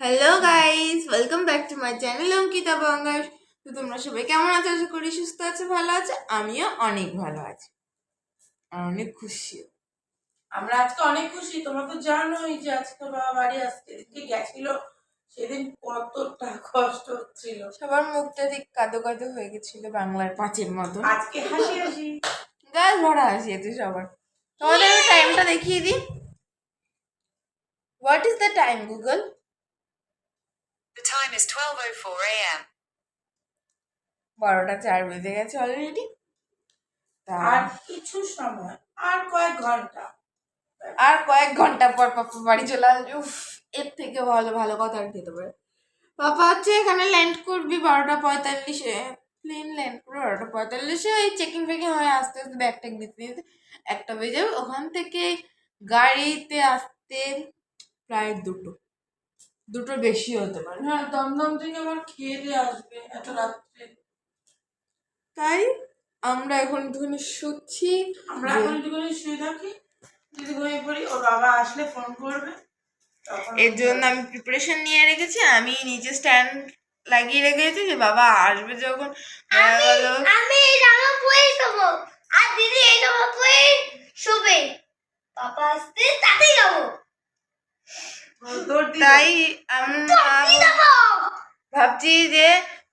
Hello guys welcome back to my channel Ankita Bangar তো তোমরা সবাই কেমন আছো? আশা করি সুস্থ আছো ভালো আছো? আমিও অনেক ভালো আছি। আর অনেক খুশি। আমরা আজকে অনেক খুশি। তোমরা তো জানোই যে আজকে বাবা বাড়ি আসতে এদিকে গেছিল। সেদিন কতটা কষ্ট হচ্ছিল। সবার মুখটা ঠিক কাদো কাদো হয়ে গেছিল বাংলার পাঁচের মতো। আজকে হাসি হাসি। গাছ ভরা হাসি এতে সবার। তোমাদের টাইমটা দেখিয়ে দিই। What is the time Google The time is 12.04 a.m. বারোটা চার বেজে গেছে অলরেডি আর কিছু সময় আর কয়েক ঘণ্টা। আর কয়েক ঘণ্টা পর পাপা বাড়ি চলে আসবে। উফ এর থেকে ভালো ভালো কথা আর খেতে পারে। পাপা হচ্ছে এখানে ল্যান্ড করবি বারোটা পঁয়তাল্লিশে। প্লেন ল্যান্ড করবে বারোটা পঁয়তাল্লিশে ওই চেকিং ফেকিং হয়ে আস্তে আস্তে ব্যাগ ট্যাগ দিতে দিতে একটা বেজে যাবে। ওখান থেকে গাড়িতে আসতে প্রায় দুটো। দুটোর বেশি হতে পারে। হ্যাঁ দমদম থেকে আবার খেয়ে দিয়ে আসবে এত রাত্রে। তাই আমরা এখন একটুখানি শুচ্ছি। আমরা এখন একটুখানি শুয়ে থাকি। যদি ঘুমিয়ে পড়ি ওর বাবা আসলে ফোন করবে। এর জন্য আমি প্রিপারেশন নিয়ে রেখেছি আমি নিচে স্ট্যান্ড লাগিয়ে রেখেছি যে বাবা আসবে যখন। আমি এই জামা পরে শোবো। আর দিদি এই জামা পরে শোবে। পাপা আসতে তাতেই যাব। তাই আমরা যাব ভাবছি যে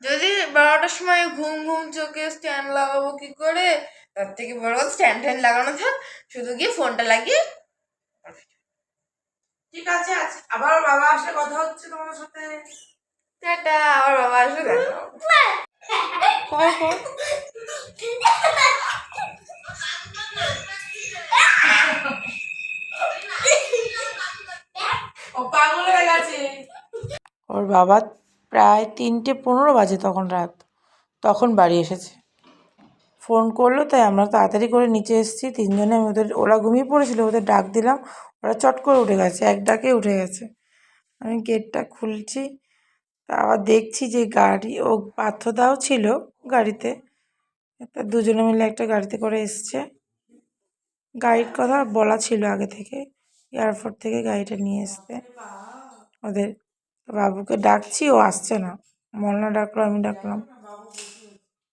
যদি বারোটার সময় ঘুম ঘুম চোখে স্ট্যান্ড লাগাবো কি করে? তার থেকে বড় কথা স্ট্যান্ড ট্যান্ড লাগানো থাক শুধু গিয়ে ফোনটা লাগিয়ে ঠিক আছে আজ আবার বাবা আসলে কথা হচ্ছে তোমার সাথে। টাটা আবার বাবা দেখা হবে। কর, কর। ও পাগল হয়ে গেছে ওর বাবা প্রায় তিনটে পনেরো বাজে তখন রাত। তখন বাড়ি এসেছে। ফোন করল, তাই আমরা তাড়াতাড়ি করে নিচে এসেছি। তিনজনে ওদের, ওরা ঘুমিয়ে পড়েছিল, ওদের ডাক দিলাম। ওরা চট করে উঠে গেছে, এক ডাকে উঠে গেছে। আমি গেটটা খুলছি আবার দেখছি যে গাড়ি, ও পার্থদাও ছিল গাড়িতে। তা দুজনে মিলে একটা গাড়িতে করে এসছে। গাড়ির কথা বলা ছিল আগে থেকে, এয়ারপোর্ট থেকে গাড়িটা নিয়ে আসতে ওদের বাবুকে ডাকছি, ও আসছে না। মলনা ডাকলো, আমি ডাকলাম।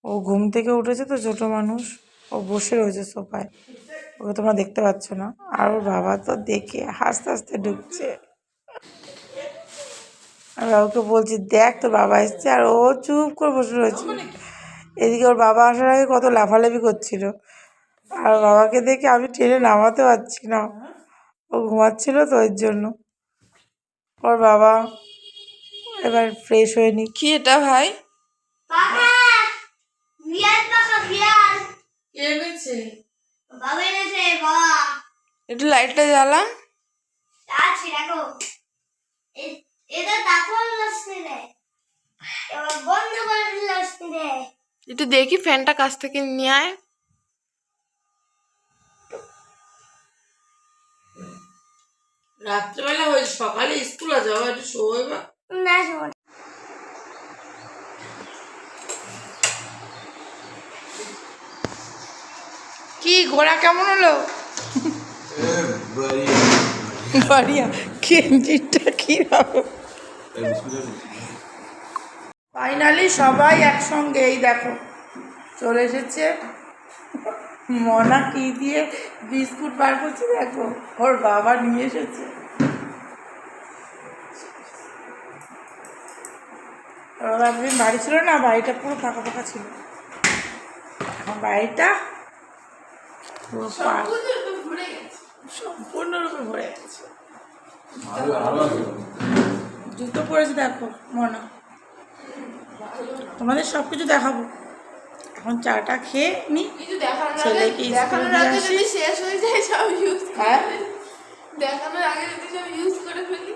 ও ঘুম থেকে উঠেছে তো, ছোটো মানুষ। ও বসে রয়েছে সোফায়। ওকে তোমরা দেখতে পাচ্ছ না। আর ওর বাবা তো দেখে হাসতে হাসতে ঢুকছে। আর বাবুকে বলছি, দেখ, তোর বাবা এসছে। আর ও চুপ করে বসে রয়েছে। এদিকে ওর বাবা আসার আগে কত লাফালাফি করছিল। আর বাবাকে দেখে আমি ট্রেনে নামাতে পারছি না। ও ঘুমাচ্ছিল তো এর জন্য। ওর বাবা এবার ফ্রেশ হয়ে নি কি এটা ভাই? একটু লাইটটা জ্বালা। একটু দেখি ফ্যানটা কাছ থেকে নিয়ে আয়। রাত্রেবেলা হয়ে সকালে স্কুল আছে বাবা একটু শোয় বা না কি ঘোড়া কেমন হলো? বাড়িয়া। কেঞ্জিটা কি ফাইনালি সবাই একসঙ্গে এই দেখো চলে এসেছে। মনা কি দিয়ে বিস্কুট বার করছে দেখো? ওর বাবা নিয়ে এসেছে। ওর বাবা বাড়ি ছিল না বাড়িটা পুরো ফাঁকা ফাঁকা ছিল। এখন বাড়িটা পুরো সম্পূর্ণরূপে ভরে গেছে। জুতো পরেছে দেখো মনা। তোমাদের সব কিছু দেখাবো। এখন চাটা খেয়ে নি। ছেলেকে স্কুল দেখানোর দিয়ে আগে আসি। যদি শেষ হয়ে যায় সব ইউজ হ্যাঁ? দেখানোর আগে যদি সব ইউজ করে ফেলি